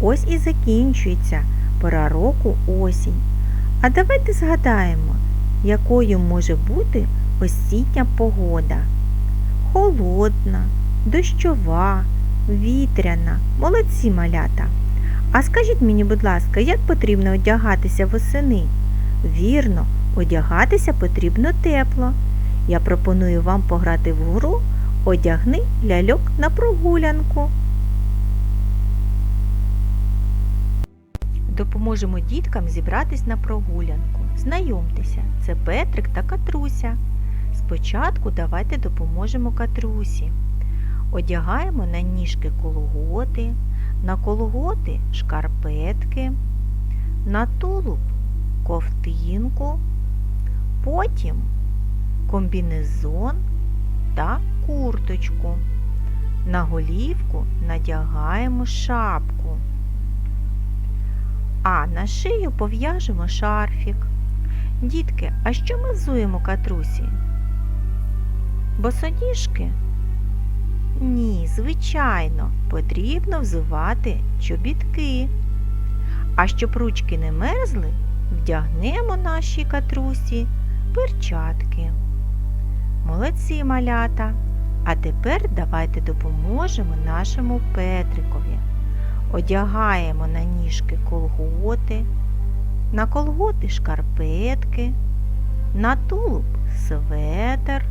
Ось і закінчується пора року осінь. А давайте згадаємо, якою може бути осіння погода. Холодна, дощова, вітряна. Молодці малята. А скажіть мені, будь ласка, як потрібно одягатися восени? Вірно, одягатися потрібно тепло. Я пропоную вам пограти в гру Одягни ляльок на прогулянку. Допоможемо діткам зібратись на прогулянку. Знайомтеся, це Петрик та Катруся. Спочатку давайте допоможемо Катрусі. Одягаємо на ніжки колготи, на колготи шкарпетки, на тулуб ковтинку, потім комбінезон та курточку. На голівку надягаємо шапку, а на шию пов'яжемо шарфік. Дітки, а що ми взуємо катрусі? Босоніжки? Ні, звичайно, потрібно взувати чобітки. А щоб ручки не мерзли, вдягнемо нашій катрусі перчатки. Молодці малята! А тепер давайте допоможемо нашому Петрикові. Одягаємо на ніжки колготи, на колготи шкарпетки, на тулуб светр,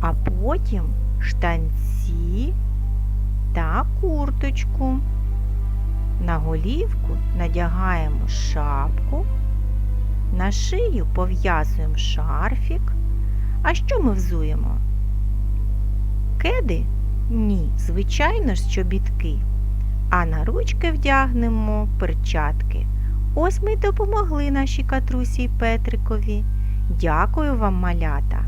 а потім штанці та курточку. На голівку надягаємо шапку, на шию пов'язуємо шарфік. А що ми взуємо? Кеди? Ні, звичайно ж, чобітки. А на ручки вдягнемо перчатки. Ось ми й допомогли нашій катрусі Петрикові. Дякую вам, малята!